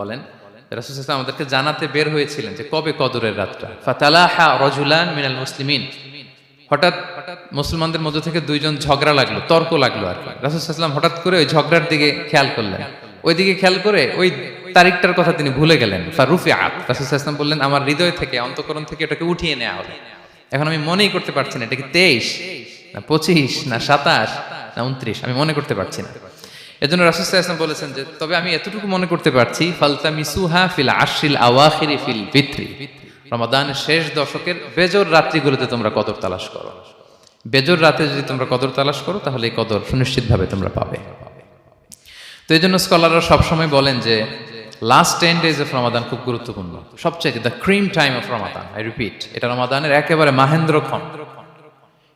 বলেন, রাসুল ইসলাম আমাদেরকে জানাতে বের হয়েছিলেন যে কবে কদরের রাতটা। ফাতালাহা রজুলান মিনাল মুসলিমিন। হঠাৎ মুসলমানদের মধ্যে থেকে দুইজন ঝগড়া লাগল, তর্ক লাগল আর রাসুল ইসলাম হঠাৎ করে ওই ঝগড়ার দিকে খেয়াল করলেন। ওই দিকে খেয়াল করে ওই তারিখটার কথা তিনি ভুলে গেলেন। ফারুফি আত রাসুল ইসলাম বললেন, আমার হৃদয় থেকে, অন্তকরণ থেকে এটাকে উঠিয়ে নেওয়া হবে। এখন আমি মনেই করতে পারছি না, এটা কি তেইশ, না পঁচিশ, না সাতাশ, না উনত্রিশ, আমি মনে করতে পারছি না। এজন্য রাসুসাহ ইসলাম বলেছেন যে, তবে আমি এতটুকু মনে করতে পারছি ফালতা মিসুহা ফিল আশিল আওয়াখিরি ফিল বিত্রি রমাদানের শেষ দশকের বেজর রাত্রিগুলোতে তোমরা কদর তালাশ করো। বেজর রাতে যদি তোমরা কদর তালাশ করো, তাহলে এই কদর সুনিশ্চিতভাবে তোমরা পাবে। তো এই জন্য স্কলাররা সবসময় বলেন যে last ten days of Ramadan খুব গুরুত্বপূর্ণ। সবচেয়ে the cream time of Ramadan I repeat এটা রমাদানের একেবারে মাহেন্দ্রক্ষণ।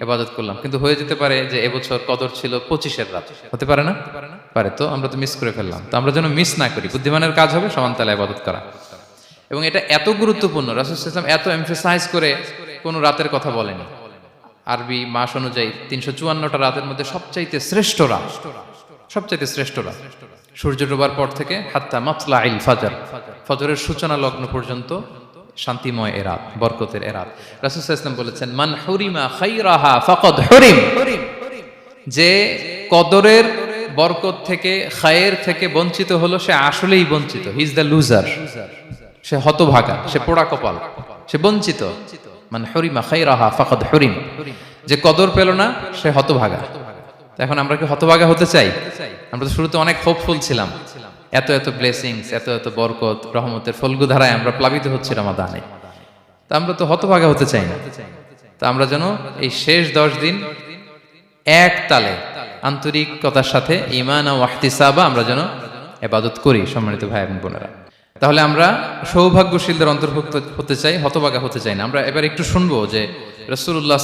এবাদত করলাম। কিন্তু হয়ে যেতে পারে যে এবছর কদর ছিল পঁচিশের রাত। হতে পারে না? পারে তো, আমরা তো মিস করে ফেললাম। তো আমরা যেন মিস না করি। বুদ্ধিমানের কাজ হবে সমানতালে আবাদত করা। এবং এটা এত গুরুত্বপূর্ণ, রাসুল ইসলাম এত এমফেসাইজ করে কোনো রাতের কথা বলেনি। আরবি মাস অনুযায়ী তিনশো চুয়ান্নটা রাতের মধ্যে সবচাইতে শ্রেষ্ঠ রাত। সবচাইতে শ্রেষ্ঠ রাত। সূর্য ডোবার পর থেকে হাত্তা মাতলা আইল ফাজার। ফজরের সূচনা লগ্ন পর্যন্ত শান্তিময় এরাত বরকতের এরাত রাসুল ইসলাম বলেছেন, মান হুরিমা খাইরাহা ফাকদ হুরিম। যে কদরের বরকত থেকে, খায়ের থেকে বঞ্চিত হলো, সে আসলেই বঞ্চিত। হি ইজ দ্য লুজার সে হতভাগা, সে পোড়া কপাল, সে বঞ্চিত। মানে হরিমা খাইরাহা ফাকদ হরিম। যে কদর পেল না, সে হতভাগা। এখন আমরা কি হতভাগা হতে চাই? আমরা তো শুরুতে অনেক হোপফুল ছিলাম। এত এত ব্লেসিংস এত এত বরকত, রহমতের ফলগু ধারায় আমরা প্লাবিত হচ্ছি রমাদানে। তা আমরা তো হতভাগা হতে চাই না। তা আমরা যেন এই শেষ দশ দিন এক তালে, আন্তরিকতার সাথে ইমান ও ওয়াহতিসাবা আমরা যেন এবাদত করি, সম্মানিত ভাই এবং বোনেরা। তাহলে আমরা সৌভাগ্যশীলদের অন্তর্ভুক্ত হতে চাই, হতভাগা হতে চাই না। আমরা এবার একটু শুনব যে রসুল্লাহ